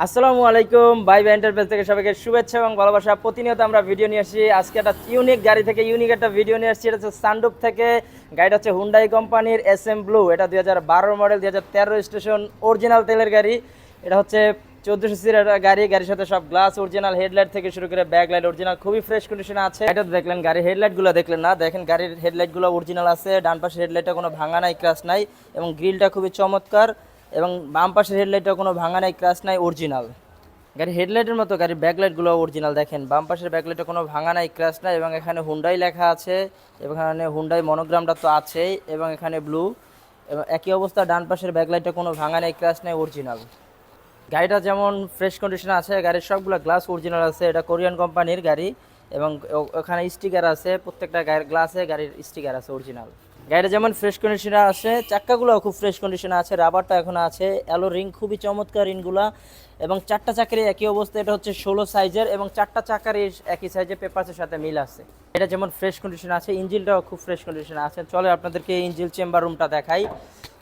আসসালামু আলাইকুম bye bye enterprise থেকে সবাইকে শুভেচ্ছা এবং ভালোবাসা। প্রতিনিয়ত আমরা ভিডিও নিয়ে আসি। আজকে একটা ইউনিক গাড়ি থেকে ইউনিক একটা ভিডিও নিয়ে আসছি। এটা হচ্ছে সানডুপ থেকে। গাড়িটা হচ্ছে হুন্ডাই কোম্পানির এস এম ব্লু এটা দুই হাজার বারো মডেল দুই হাজার তেরো স্টেশন অরিজিনাল তেলের গাড়ি। এটা হচ্ছে চোদ্দোশো সির একটা গাড়ি। গাড়ির সাথে সব গ্লাস অরিজিনাল হেডলাইট থেকে শুরু করে ব্যাক লাইট অরিজিনাল খুবই ফ্রেশ কন্ডিশনে আছে। এটা দেখলেন, গাড়ির হেডলাইটগুলো দেখলেন না? দেখেন, গাড়ির হেডলাইটগুলো অরিজিনাল আছে। ডান পাশের হেডলাইটটা কোনো ভাঙা নাই ক্রাশ নাই এবং গ্রিলটা খুবই চমৎকার। এবং বাম পাশের হেডলাইটটা কোনো ভাঙা নাই ক্রাশ নাই অরিজিনাল গাড়ির হেডলাইটের মতো, গাড়ির ব্যাকলাইটগুলো অরিজিনাল দেখেন। বাম পাশের ব্যাকলাইটে কোনো ভাঙা নাই ক্রাশ নাই, এবং এখানে হুন্ডাই লেখা আছে, এবং এখানে হুন্ডাই মনোগ্রামটা তো আছেই, এবং এখানে ব্লু এবং একই অবস্থা, ডান পাশের ব্যাকলাইটে কোনো ভাঙা নাই ক্রাশ নাই অরিজিনাল গাড়িটা যেমন ফ্রেশ কন্ডিশনে আছে, গাড়ির সবগুলো গ্লাস অরিজিনাল আছে, এটা কোরিয়ান কোম্পানির গাড়ি, এবং ওখানে স্টিকার আছে, প্রত্যেকটা গাড়ির গ্লাসে গাড়ির স্টিকার আছে অরিজিনাল গাড়িটা যেমন ফ্রেশ কন্ডিশনে আছে চাক্কাগুলো খুব ফ্রেশ কন্ডিশনে আছে রাবারটা এখন আছে অ্যালো রিং খুবই চমৎকার রিংগুলা এবং চারটা চাকারই একই অবস্থা, এটা হচ্ছে ষোলো সাইজের এবং চারটা চাকারই একই সাইজের পেপারসের সাথে মিল আছে। এটা যেমন ফ্রেশ কন্ডিশনে আছে ইঞ্জিনটাও খুব ফ্রেশ কন্ডিশনে আছে। চলে আপনাদেরকে ইঞ্জিন চেম্বার রুমটা দেখাই।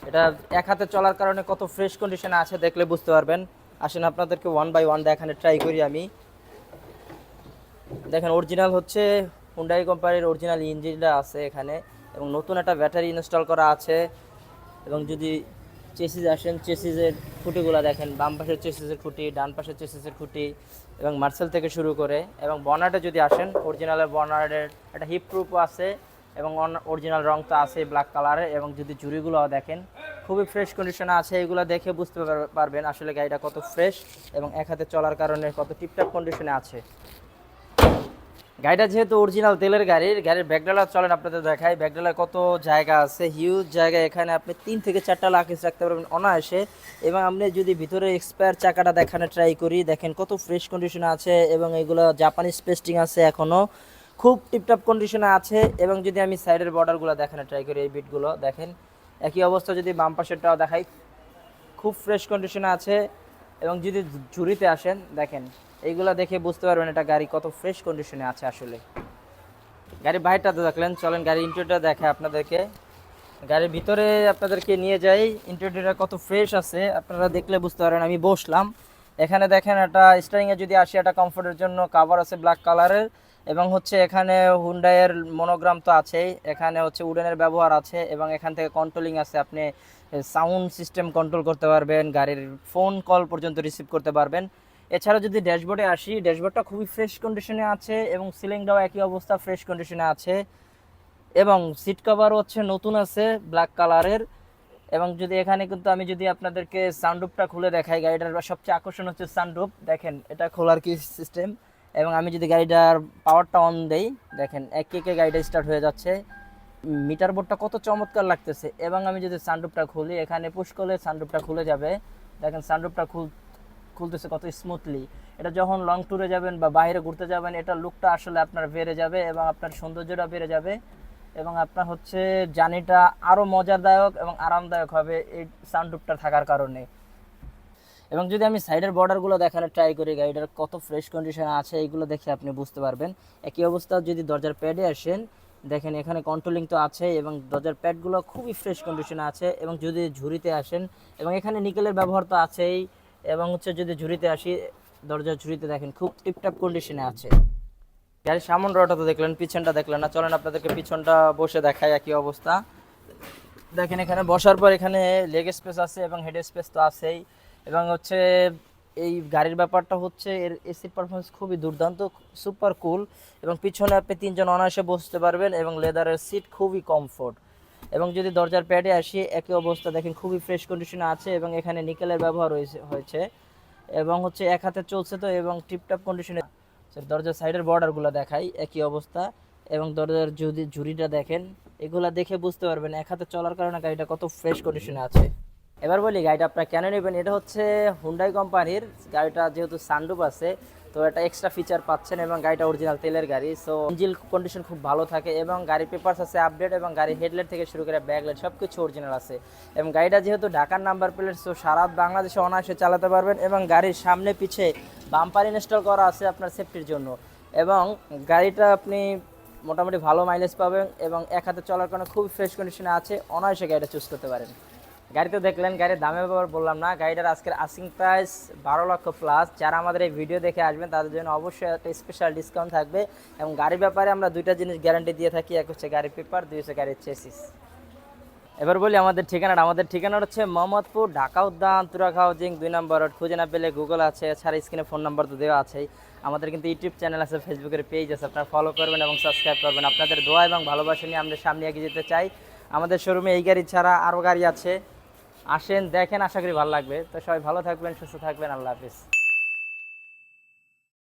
এটা এক হাতে চলার কারণে কত ফ্রেশ কন্ডিশনে আছে দেখলে বুঝতে পারবেন। আসেন আপনাদেরকে ওয়ান বাই ওয়ান দেখানো ট্রাই করি আমি। দেখেন অরিজিনাল হচ্ছে হুন্ডাই কোম্পানির অরিজিনাল ইঞ্জিনটা আছে এখানে। এবং নতুন একটা ব্যাটারি ইনস্টল করা আছে। এবং যদি চেসিস আসেন, চেসিসের খুঁটিগুলো দেখেন, বাম পাশের চেসিসের খুঁটি, ডান পাশের চেসিসের খুঁটি এবং মার্সেল থেকে শুরু করে এবং বনার্ডে যদি আসেন, অরিজিনালের বনার্ডের একটা হিপ প্রুফও আছে এবং অরিজিনাল রং তো আছে ব্ল্যাক কালারের এবং যদি জুড়িগুলো দেখেন, খুবই ফ্রেশ কন্ডিশনে আছে, এগুলো দেখে বুঝতে পার- পারবেন আসলে গাড়িটা কত ফ্রেশ এবং এক হাতে চলার কারণে কত টিপটাপ কন্ডিশনে আছে। গাড়িটা যেহেতু অরিজিনাল তেলের গাড়ির গাড়ির ব্যাকডালার চলেন আপনাদের দেখাই। ব্যাকডালার কত জায়গা আছে হিউজ জায়গা। এখানে আপনি তিন থেকে চারটা লাকেজ রাখতে পারবেন অনায়াসে। এবং আপনি যদি ভিতরে এক্সপায়ার চাকাটা দেখানো ট্রাই করি, দেখেন কত ফ্রেশ কন্ডিশনে আছে এবং এগুলো জাপানিজ পেস্টিং আছে এখনও খুব টিপটপ কন্ডিশনে আছে এবং যদি আমি সাইডের বর্ডারগুলো দেখানো ট্রাই করি, এই বিটগুলো দেখেন। একই অবস্থা যদি বাম পাশেরটাও দেখাই, খুব ফ্রেশ কন্ডিশনে আছে। এবং যদি ঝুড়িতে আসেন, দেখেন, এইগুলা দেখে বুঝতে পারবেন এটা গাড়ি কত ফ্রেশ কন্ডিশনে আছে আসলে। গাড়ির বাইরটা তো দেখলেন, চলেন গাড়ির ইন্টারটা দেখে আপনাদেরকে। গাড়ির ভিতরে আপনাদেরকে নিয়ে যাই ইন্টারভিউটা কত ফ্রেশ আছে, আপনারা দেখলে বুঝতে পারেন আমি বসলাম। এখানে দেখেন একটা স্টারিংয়ে যদি আসি একটা কমফোর্টের জন্য কাভার আছে ব্ল্যাক কালারের এবং হচ্ছে এখানে হুন্ডাইয়ের মনোগ্রাম তো আছেই, এখানে হচ্ছে উডেনের ব্যবহার আছে, এবং এখান থেকে কন্ট্রোলিং আছে, আপনি সাউন্ড সিস্টেম কন্ট্রোল করতে পারবেন, গাড়ির ফোন কল পর্যন্ত রিসিভ করতে পারবেন। এছাড়া যদি ড্যাশবোর্ডে আসি ড্যাশবোর্ডটা খুবই ফ্রেশ কন্ডিশনে আছে এবং সিলিংটাও একই অবস্থা ফ্রেশ কন্ডিশনে আছে। এবং সিট কভারও হচ্ছে নতুন আছে ব্ল্যাক কালারের এবং যদি এখানে কিন্তু আমি যদি আপনাদেরকে সানরুফটা খুলে দেখাই, গাড়িটার সবচেয়ে আকর্ষণ হচ্ছে সানরুফ দেখেন, এটা খোলার কি সিস্টেম এবং আমি যদি গাড়িটার পাওয়ারটা অন দেই, দেখেন, এক একে গাড়িটা স্টার্ট হয়ে যাচ্ছে। মিটার বোর্ডটা কত চমৎকার লাগতেছে। এবং আমি যদি সানরুফটা খুলি, এখানে পুশ করলে সানরুফটা খুলে যাবে। দেখেন সানরুফটা খুল খুলতেছে কত স্মুথলি এটা যখন লং ট্যুরে যাবেন বা বাইরে ঘুরতে যাবেন, এটা লুকটা আসলে আপনার বেড়ে যাবে এবং আপনার সৌন্দর্যটা বেড়ে যাবে। এবং আপনার হচ্ছে জার্নিটা আরও মজাদায়ক এবং আরামদায়ক হবে এই সাউন্ডরুফটা থাকার কারণে। এবং যদি আমি সাইডের বর্ডারগুলো দেখানোর ট্রাই করি, গাড়িটার কত ফ্রেশ কন্ডিশন আছে এইগুলো দেখে আপনি বুঝতে পারবেন। একই অবস্থা যদি দরজার প্যাডে আসেন দেখেন, এখানে কন্ট্রোলিং তো আছে এবং দরজার প্যাডগুলো খুবই ফ্রেশ কন্ডিশনে আছে এবং যদি ঝুড়িতে আসেন এবং এখানে নিকেলের ব্যবহার তো আছেই এবং হচ্ছে যদি ঝুড়িতে আসি, দরজার ঝুড়িতে দেখেন খুব টিপটাপ কন্ডিশনে আছে। গাড়ির সামন রটা তো দেখলেন, পিছনটা দেখলেন না। চলেন আপনাদেরকে পিছনটা বসে দেখায় একই অবস্থা। দেখেন এখানে বসার পর এখানে লেগ স্পেস আছে এবং হেড স্পেস তো আছেই এবং হচ্ছে এই গাড়ির ব্যাপারটা হচ্ছে এর এসির পারফরমেন্স খুবই দুর্দান্ত সুপার কুল এবং পিছনে আপনি তিনজন অনায়াসে বসতে পারবেন এবং লেদারের সিট খুবই কমফোর্ট এবং যদি দরজার প্যাডে আসি, একই অবস্থা দেখেন, খুবই ফ্রেশ কন্ডিশনে আছে এবং এখানে নিকেলের ব্যবহার হয়েছে। এবং হচ্ছে এক হাতে চলছে তো এবং টিপটাপ কন্ডিশনে দরজার সাইডের বর্ডারগুলো দেখাই, একই অবস্থা। এবং দরজার যদি ঝুড়িটা দেখেন, এগুলা দেখে বুঝতে পারবেন, এক হাতে চলার কারণে গাড়িটা কত ফ্রেশ কন্ডিশনে আছে। এবার বলি, গাড়িটা আপনারা কেন নেবেন? এটা হচ্ছে হুন্ডাই কোম্পানির, গাড়িটা যেহেতু সানরুফ আছে, তো এটা এক্সট্রা ফিচার পাচ্ছেন এবং গাড়িটা অরিজিনাল তেলের গাড়ি। সো ইঞ্জিন কন্ডিশন খুব ভালো থাকে এবং গাড়ির পেপারস আছে আপডেট এবং গাড়ির হেডলাইট থেকে শুরু করে ব্যাকলাইট সব কিছু অরিজিনাল আছে। এবং গাড়িটা যেহেতু ঢাকার নাম্বার প্লেট সো সারা বাংলাদেশে অনায়াসে চালাতে পারবেন এবং গাড়ির সামনে পিছে বাম্পার ইনস্টল করা আছে আপনার সেফটির জন্য। এবং গাড়িটা আপনি মোটামুটি ভালো মাইলেজ পাবেন এবং এক হাতে চলার কারণে খুব ফ্রেশ কন্ডিশনে আছে, অনায়াসে গাড়িটা চুজ করতে পারেন। গাড়ি তো দেখলেন, গাড়ির দামের ব্যাপার বললাম না। গাড়িটার আজকের আসিং প্রাইস বারো লক্ষ প্লাস যারা আমাদের এই ভিডিও দেখে আসবেন, তাদের জন্য অবশ্যই একটা স্পেশাল ডিসকাউন্ট থাকবে এবং গাড়ির ব্যাপারে আমরা দুইটা জিনিস গ্যারান্টি দিয়ে থাকি। এক হচ্ছে গাড়ির পেপার দুই হচ্ছে গাড়ির চেসিস এবার বলি আমাদের ঠিকানাটা। আমাদের ঠিকানাটা হচ্ছে মোহাম্মদপুর, ঢাকা উদ্যান তুরাক হাউজিং, দুই নম্বর রোড। খুঁজে না পেলে গুগল আছে, এছাড়া স্ক্রিনে ফোন নাম্বার তো দেওয়া আছেই। আমাদের কিন্তু ইউটিউব চ্যানেল আছে ফেসবুকের পেজ আছে। আপনারা ফলো করবেন এবং সাবস্ক্রাইব করবেন। আপনাদের দোয়া এবং ভালোবাসা নিয়ে আমরা সামনে এগিয়ে যেতে চাই। আমাদের শোরুমে এই গাড়ি ছাড়া আরও গাড়ি আছে। আসেন দেখেন আশা করি ভালো লাগবে। তো সবাই ভালো থাকবেন সুস্থ থাকবেন আল্লাহ হাফিজ।